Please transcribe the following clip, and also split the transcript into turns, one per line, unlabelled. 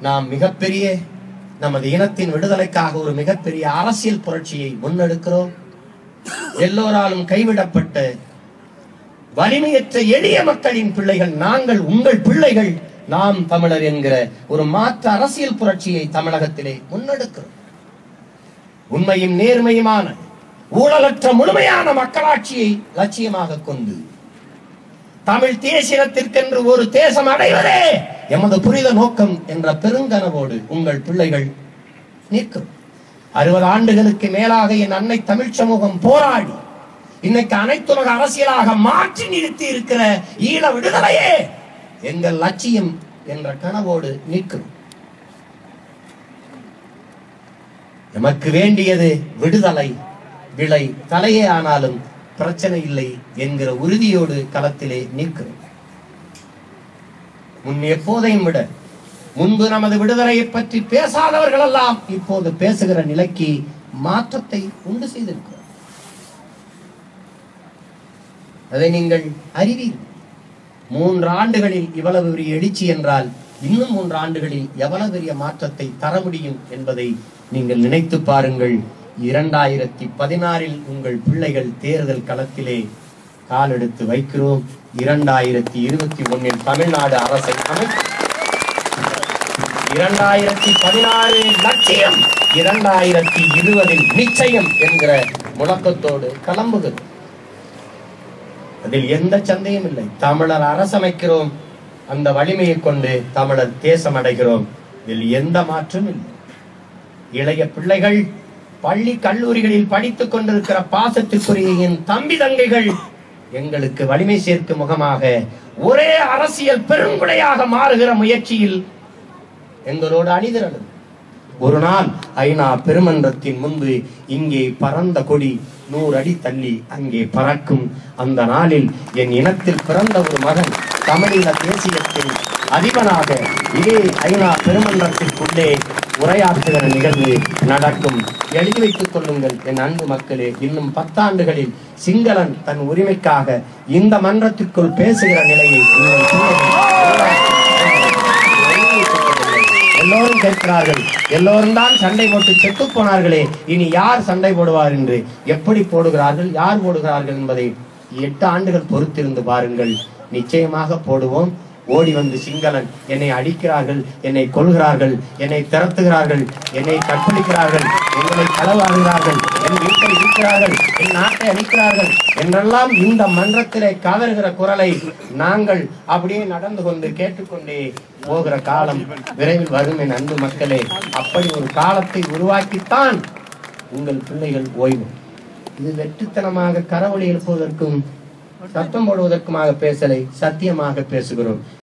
நாம் மிகப்பெரிய நமது இனத்தின் விடுதலைக்காக ஒரு மிகப்பெரிய அரசியல் புரட்சியை முன்னெடுக்கிறோம். எல்லோராலும் கைவிடப்பட்ட வலிமையற்ற எளிய மக்களின் பிள்ளைகள் நாங்கள் உங்கள் பிள்ளைகள் நாம் தமிழர் என்கிற ஒரு மாற்று அரசியல் புரட்சியை தமிழகத்திலே முன்னெடுக்கிறோம். உண்மையும் நேர்மையுமான ஊழலற்ற முழுமையான மக்களாட்சியை லட்சியமாக கொண்டு தமிழ் தேசியத்திற்கென்று ஒரு தேசம் அடைவதே எமது புரித நோக்கம் என்ற பெருங்கனவோடு உங்கள் பிள்ளைகள் நிற்கும். அறுபது ஆண்டுகளுக்கு மேலாக என் அன்னை தமிழ் சமூகம் போராடி இன்னைக்கு அனைத்துலக அரசியலாக மாற்றி நிறுத்தி இருக்கிற ஈழ விடுதலையே எங்கள் லட்சியம் என்ற கனவோடு நிற்கும். எமக்கு வேண்டியது விடுதலை விலை தலையே ஆனாலும் பிரச்சனை இல்லை என்கிற உறுதியோடு களத்திலே நிற்கிறோம். முன் எப்போதையும் விட முன்பு நமது விடுதலையை பற்றி பேசாதவர்கள் எல்லாம் இப்போது பேசுகிற நிலைக்கு மாற்றத்தை உண்டு செய்திருக்கிறோம். அதை நீங்கள் அறிவீர்கள். மூன்று ஆண்டுகளில் இவ்வளவு பெரிய எழுச்சி என்றால் இன்னும் மூன்று ஆண்டுகளில் எவ்வளவு பெரிய மாற்றத்தை தர முடியும் என்பதை நீங்கள் நினைத்து பாருங்கள். இரண்டாயிரத்தி பதினாறில் உங்கள் பிள்ளைகள் தேர்தல் களத்திலே காலெடுத்து வைக்கிறோம். இரண்டாயிரத்தி இருபத்தி ஒன்னில் தமிழ்நாடு அரசை இரண்டாயிரத்தி பதினாறு லட்சியம் இரண்டாயிரத்தி இருபதில் நிச்சயம் என்கிற முழக்கத்தோடு கிளம்புகிறது அதில் எந்த சந்தேகம் இல்லை. தமிழர் அரசமைக்கிறோம். அந்த வலிமையை கொண்டு தமிழர் தேசம் அடைகிறோம். இதில் எந்த மாற்றும் இல்லை. இளைய பிள்ளைகள் பள்ளி கல்லூரிகளில் படித்துக் கொண்டிருக்கிற பாசத்திற்குரிய என் தம்பி தங்கைகள் எங்களுக்கு வலிமை சேர்க்கும் முகமாக ஒரே அரசியல் பெருங்குடையாக மாறுகிற முயற்சியில் எங்களோடு அணிதிரளும். ஒரு நாள் ஐநா பெருமன்றத்தின் முன்பு இங்கே பறந்த கொடி நூறு அடி தள்ளி அங்கே பறக்கும். அந்த நாளில் என் இனத்தில் பிறந்த ஒரு மகன் தமிழீழ தேசியத்தின் அதிபனாக இதே ஐநா பெருமன்றத்திற்குள்ளே உரையாற்றுகிற நிகழ்வு நடக்கும் எழுதி வைத்துக் கொள்ளுங்கள். என் அன்பு மக்களே இன்னும் பத்தாண்டுகளில் சிங்களன் தன் உரிமைக்காக இந்த மன்றத்திற்குள் பேசுகிற நிலையை எல்லோரும் கேட்கிறார்கள். எல்லோரும் தான் சண்டை போட்டு செத்து போனார்களே. இனி யார் சண்டை போடுவார் என்று எப்படி போடுகிறார்கள் யார் போடுகிறார்கள் என்பதை எட்டு ஆண்டுகள் பொறுத்திருந்து பாருங்கள். நிச்சயமாக போடுவோம். ஓடி வந்து சிங்களன். என்னை அடிக்கிறார்கள் என்னை கொள்கிறார்கள் என்னை திரத்துகிறார்கள் என்னை கற்பழிக்கிறார்கள் எங்களை களவாடுகிறார்கள் என் வீட்டை இருக்கிறார்கள் என் நாட்டை அழிக்கிறார்கள் என்றெல்லாம் இந்த மன்றத்திலே கதறுகிற குரலை நாங்கள் அப்படியே நடந்து கொண்டு கேட்டுக்கொண்டே போகிற காலம் விரைவில் வரும் என் அன்பு மக்களே. அப்படி ஒரு காலத்தை உருவாக்கித்தான் உங்கள் பிள்ளைகள் ஓய்வு. இது வெற்றித்தனமாக கரவொலி எழுப்புவதற்கும் சத்தம் போடுவதற்குமாக பேசலை சத்தியமாக பேசுகிறோம்.